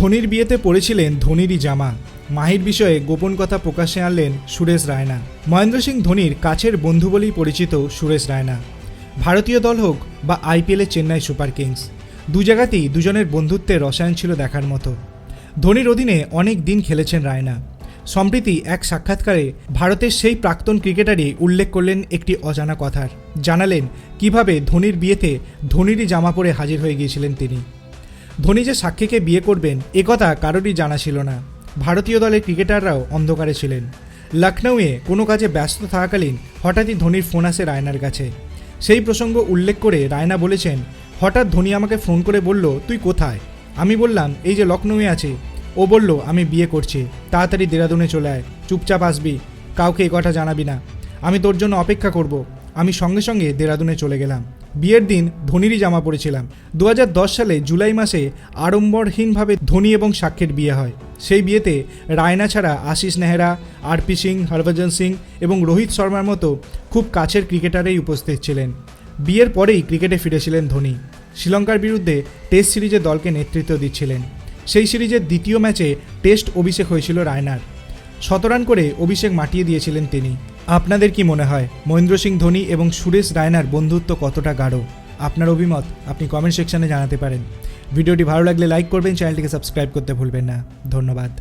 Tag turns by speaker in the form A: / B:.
A: ধোনির বিয়েতে পড়েছিলেন ধোনিরই জামা। মাহির বিষয়ে গোপন কথা প্রকাশে আনলেন সুরেশ রায়না। মহেন্দ্র সিং ধোনির কাছের বন্ধু বলেই পরিচিত সুরেশ রায়না। ভারতীয় দল হোক বা আইপিএলে চেন্নাই সুপার কিংস, দু জায়গাতেই দুজনের বন্ধুত্বের রসায়ন ছিল দেখার মতো। ধোনির অধীনে অনেক দিন খেলেছেন রায়না। সম্প্রতি এক সাক্ষাৎকারে ভারতের সেই প্রাক্তন ক্রিকেটারই উল্লেখ করলেন একটি অজানা কথার। জানালেন কীভাবে ধোনির বিয়েতে ধোনিরই জামা পরে হাজির হয়ে গিয়েছিলেন তিনি। ধোনি যে সাক্ষীকে বিয়ে করবেন একথা কারোরই জানা ছিল না। ভারতীয় দলের ক্রিকেটাররাও অন্ধকারে ছিলেন। লখনৌয়ে কোনো কাজে ব্যস্ত থাকাকালীন হঠাৎই ধোনির ফোন আসে রায়নার কাছে। সেই প্রসঙ্গ উল্লেখ করে রায়না বলেছেন, হঠাৎ ধোনি আমাকে ফোন করে বলল, তুই কোথায়? আমি বললাম, এই যে লখনৌয়ে আছে। ও বলল, আমি বিয়ে করছি। তাড়াতাড়ি দেরাদুনে চলে আয়। চুপচাপ আসবি। কাউকে এ কথা জানাবি না। আমি তোর জন্য অপেক্ষা করব। আমি সঙ্গে সঙ্গে দেরাদুনে চলে গেলাম। বিয়ের দিন ধোনিরই জামা পরেছিলাম। দু হাজার দশ সালে জুলাই মাসে আড়ম্বরহীনভাবে ধোনি এবং সাক্ষীর বিয়ে হয়। সেই বিয়েতে রায়না ছাড়া আশিস নেহরা, আরপি সিং, হরভজন সিং এবং রোহিত শর্মার মতো খুব কাছের ক্রিকেটারেই উপস্থিত ছিলেন। বিয়ের পরেই ক্রিকেটে ফিরেছিলেন ধোনি। শ্রীলঙ্কার বিরুদ্ধে টেস্ট সিরিজে দলকে নেতৃত্ব দিচ্ছিলেন। সেই সিরিজের দ্বিতীয় ম্যাচে টেস্ট অভিষেক হয়েছিল রায়নার। শতরান করে অভিষেক মাটিয়ে দিয়েছিলেন তিনি। আপনাদের কি মনে হয়, মহেন্দ্র সিং ধোনি এবং সুরেশ রায়নার বন্ধুত্ব কতটা গাঢ়? আপনার অভিমত আপনি কমেন্ট সেকশানে জানাতে পারেন। ভিডিওটি ভালো লাগলে লাইক করবেন, চ্যানেলটিকে সাবস্ক্রাইব করতে ভুলবেন না। ধন্যবাদ।